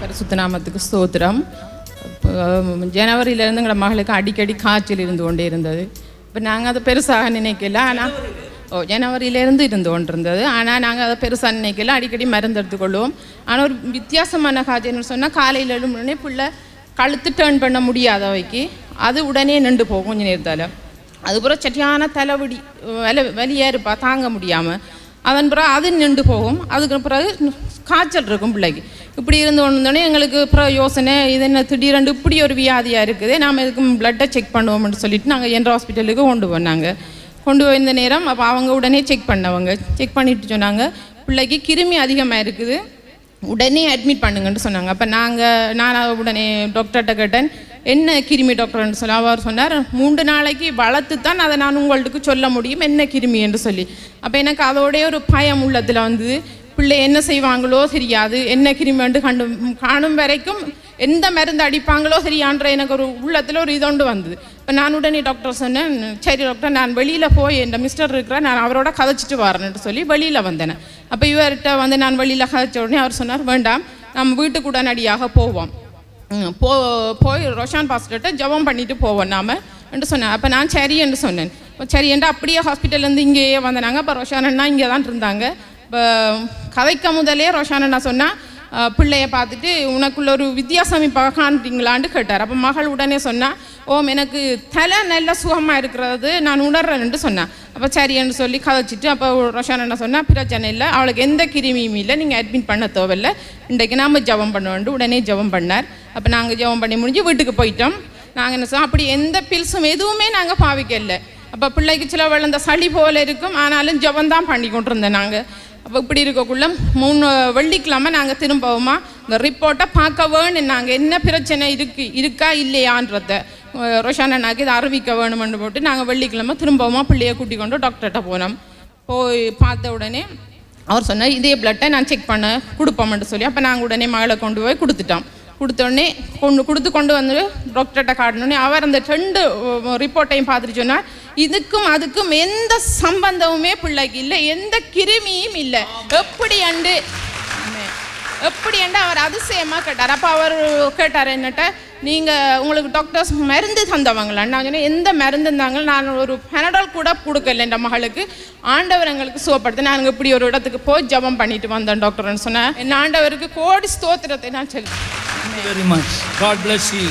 பரிசுத்த நாமத்துக்கு ஸ்தோத்திரம். ஜனவரியிலேருந்து எங்களை மகளுக்கு அடிக்கடி காய்ச்சல் இருந்து கொண்டே இருந்தது. இப்போ நாங்கள் அதை பெருசாக நினைக்கல. ஆனால் ஓ ஜனவரியிலேருந்து இருந்து கொண்டு இருந்தது ஆனால் நாங்கள் அதை பெருசாக நினைக்கல. அடிக்கடி மருந்து எடுத்துக்கொள்வோம். ஆனால் ஒரு வித்தியாசமான காய்ச்சல்னு சொன்னால் காலையில் எழும்புனே பிள்ளை கழுத்து டேர்ன் பண்ண முடியாதவைக்கு அது உடனே நின்று போகும் கொஞ்ச நேரத்தால். அதுக்கப்புறம் சரியான தலைவடி வலி வலியாக இருப்பா தாங்க முடியாமல் அதன் பிறகு அது நின்று போகும். அதுக்கு பிறகு காய்ச்சல் இருக்கும் பிள்ளைக்கு. இப்படி இருந்து வந்தோடனே எங்களுக்கு அப்புறம் யோசனை இது என்ன திடீரென்று இப்படி ஒரு வியாதியாக இருக்குது நாம் இதுக்கு பிளட்டை செக் பண்ணுவோம்னு சொல்லிட்டு நாங்கள் என்ற ஹாஸ்பிட்டலுக்கு கொண்டு போனாங்க. கொண்டு போயிருந்த நேரம் அப்போ அவங்க உடனே செக் பண்ணவங்க. செக் பண்ணிட்டு சொன்னாங்க பிள்ளைக்கு கிருமி அதிகமாக இருக்குது உடனே அட்மிட் பண்ணுங்கன்னு சொன்னாங்க. அப்போ நாங்கள் நான் உடனே டாக்டர்கிட்ட கேட்டேன் என்ன கிருமி டாக்டர்னு சொல்லி அவர் சொன்னார் மூன்று நாளைக்கு வளர்த்து தான் அதை நான் உங்களுக்கு சொல்ல முடியும் என்ன கிருமி? என்று சொல்லி. அப்போ எனக்கு அதோடைய ஒரு பயம் உள்ளத்தில் வந்து பிள்ளை என்ன செய்வாங்களோ தெரியாது. என்ன கிருமின்னு கண்டு காணும் வரைக்கும் எந்த மருந்து அடிப்பாங்களோ சரியான்ற எனக்கு ஒரு உள்ளத்தில் ஒரு இதொண்டு வந்தது. இப்போ நான் உடனே டாக்டர் சொன்னேன் சரி டாக்டர் நான் வெளியில் போய் என் மிஸ்டர் இருக்கிறேன் நான் அவரோட கதைச்சிட்டு வரேன்ட்டு சொல்லி வெளியில் வந்தேன். அப்போ இவர்கிட்ட வந்து நான் வெளியில் கதைச்ச உடனே அவர் சொன்னார் வேண்டாம் நம்ம வீட்டுக்கு உடனடியாக போவோம். போ போய் ரோஷான் பாஸ்டர்கிட்ட ஜெபம் பண்ணிட்டு போவோம் நாம் என்று சொன்னேன் அப்போ நான் சரி என்று சொன்னேன். இப்போ சரி என்று அப்படியே ஹாஸ்பிட்டல்லேருந்து இங்கேயே வந்தனாங்க. அப்போ ரோஷான் அண்ணா இங்கே தான் இருந்தாங்க. இப்போ கதைக்க முதலே ரோஷான் அண்ணா சொன்னால் பிள்ளைய பார்த்துட்டு உனக்குள்ள ஒரு வித்தியாசம் இப்போ காண்றீங்களான்னு கேட்டார். அப்போ மகள் உடனே சொன்னா ஓம் எனக்கு தலை நல்ல சுகமாக இருக்கிறது நான் உணர்றேன்ட்டு சொன்னேன் அப்போ சரின்னு சொல்லி கதைச்சிட்டு அப்போ ரோஷான் சொன்னால் பிரச்சனை இல்லை அவளுக்கு எந்த கிருமியும் இல்லை நீங்கள் அட்மிட் பண்ண தேவையில்லை. இன்றைக்கு நாம் ஜெபம் பண்ணுவோண்டு உடனே ஜெபம் பண்ணார். அப்போ நாங்கள் ஜெபம் பண்ணி முடிஞ்சு வீட்டுக்கு போயிட்டோம். நாங்கள் என்ன சொன்னோம் அப்படி எந்த பில்ஸும் எதுவுமே நாங்கள் பாவிக்கலை. அப்போ பிள்ளைக்கு சில வேளை இந்த சளி போல இருக்கும். ஆனாலும் ஜபந்தான் பண்ணி கொண்டு இருந்தேன் நாங்கள் அப்போ இப்படி இருக்கக்குள்ள மூணு வெள்ளிக்கிழமை நாங்கள் திரும்பவுமா இந்த ரிப்போர்ட்டை பார்க்க வேணும் நாங்கள் என்ன பிரச்சனை இருக்கு இருக்கா இல்லையான்றத ரொஷானனாக்கு இதை அறிவிக்க வேணும்னு போட்டு நாங்கள் வெள்ளிக்கிழமை திரும்பவுமா பிள்ளையை கூட்டி கொண்டு டாக்டர்கிட்ட போனோம். போய் பார்த்த உடனே அவர் சொன்னார் இதே பிளட்டை நான் செக் பண்ண கொடுப்போம்னு சொல்லி. அப்போ நாங்கள் உடனே மகளை கொண்டு போய் கொடுத்துட்டோம். கொடுத்தோடனே கொண்டு கொடுத்து கொண்டு வந்து டாக்டர்கிட்ட காட்டினோடனே அவர் அந்த ரெண்டு ரிப்போர்ட்டையும் பார்த்துட்டு சொன்னார் இதுக்கும் அதுக்கும் எந்த சம்பந்தமுமே பிள்ளைக்கு இல்லை. எந்த கிருமியும் இல்லை. எப்படி அண்டு எப்படி என்று அவர் அதிசயமாக கேட்டார். அப்போ அவர் கேட்டார் என்னட்ட நீங்கள் உங்களுக்கு டாக்டர்ஸ் மருந்து தந்தவங்களா? நான் சொன்னேன் எந்த மருந்து இருந்தாங்க நான் ஒரு பெனடால் கூட கொடுக்கல என் மகளுக்கு. ஆண்டவர் எங்களுக்கு சுகப்படுத்த நாங்கள் இப்படி ஒரு இடத்துக்கு போய் ஜெபம் பண்ணிட்டு வந்தோம் டாக்டர்னு சொன்னேன். என் ஆண்டவருக்கு கோடி ஸ்தோத்திரத்தை நான் சொல்லி very much. God bless you.